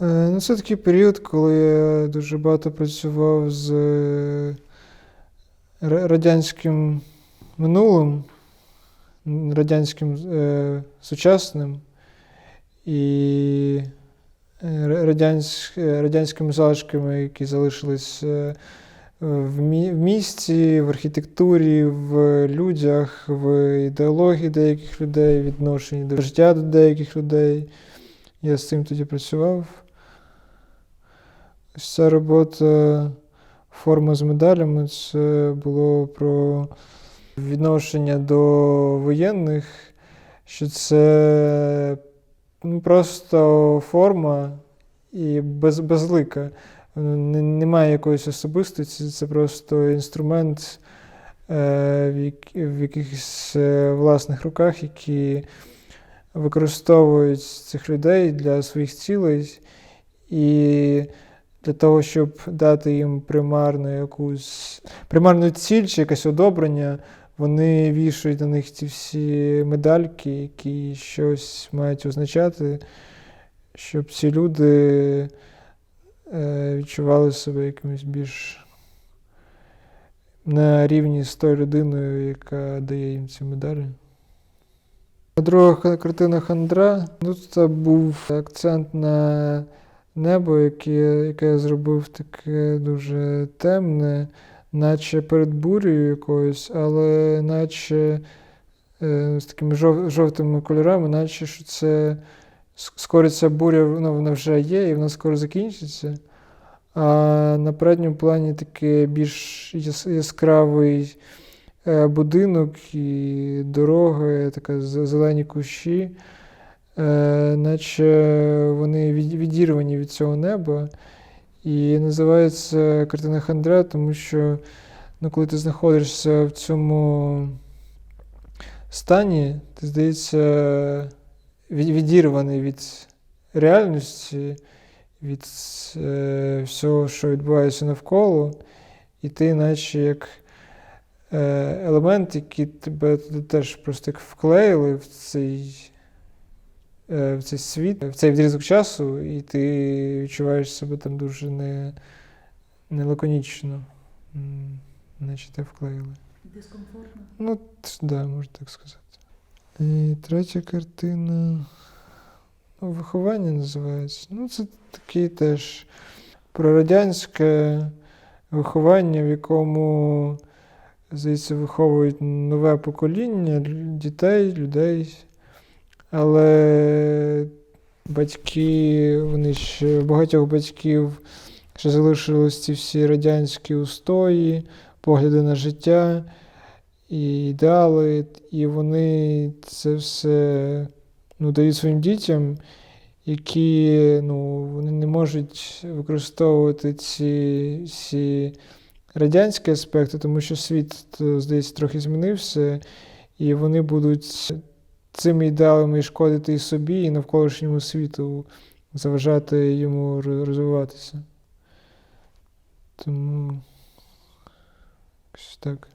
Е, Ну, це такий період, коли я дуже багато працював з е, радянським минулим, радянським е, сучасним і ра- е, радянськими залишками, які залишились в місті, в архітектурі, в людях, в ідеології деяких людей, відношенні до життя до деяких людей. Я з цим тоді працював. Ця робота форма з медалями це було про відношення до воєнних, що це ну, просто форма і без, безлика. Немає якоїсь особистості, це просто інструмент е, в якихось е, власних руках, які використовують цих людей для своїх цілей. І для того, щоб дати їм примарну якусь примарну ціль чи якесь одобрення, вони вішають на них ці всі медальки, які щось мають означати, щоб ці люди е, відчували себе якимось більш на рівні з тою людиною, яка дає їм ці медалі. Друга картина Хандра. Ну, це був акцент на небо, яке, яке я зробив таке дуже темне, наче перед бурею якоюсь, але наче е, з такими жов, жовтими кольорами, наче що це скоро ця буря ну, вона вже є і вона скоро закінчиться. А на передньому плані такий більш яскравий е, будинок і дороги, така зелені кущі, е, наче вони відірвані від цього неба. І називається картина Хандра, тому що ну, коли ти знаходишся в цьому стані, ти здається від- відірваний від реальності, від е, всього, що відбувається навколо, і ти, наче як е, елемент, який тебе туди теж просто як вклеїли в цей, в цей світ, в цей відрізок часу, і ти відчуваєш себе там дуже не, не лаконічно, наче тебе вклеїли. Дискомфортно. Ну, так, да, можна так сказати. І третя картина. Ну, виховання називається. Ну, це такий теж прорадянське виховання, в якому, здається, виховують нове покоління дітей, людей. Але батьки, вони ще, багатьох батьків ще залишились ці всі радянські устої, погляди на життя і ідеали, і вони це все ну, дають своїм дітям, які ну, вони не можуть використовувати ці всі радянські аспекти, тому що світ, здається, трохи змінився, і вони будуть цими ідеалами шкодити і собі, і навколишньому світу, заважати йому розвиватися. Тому якось так.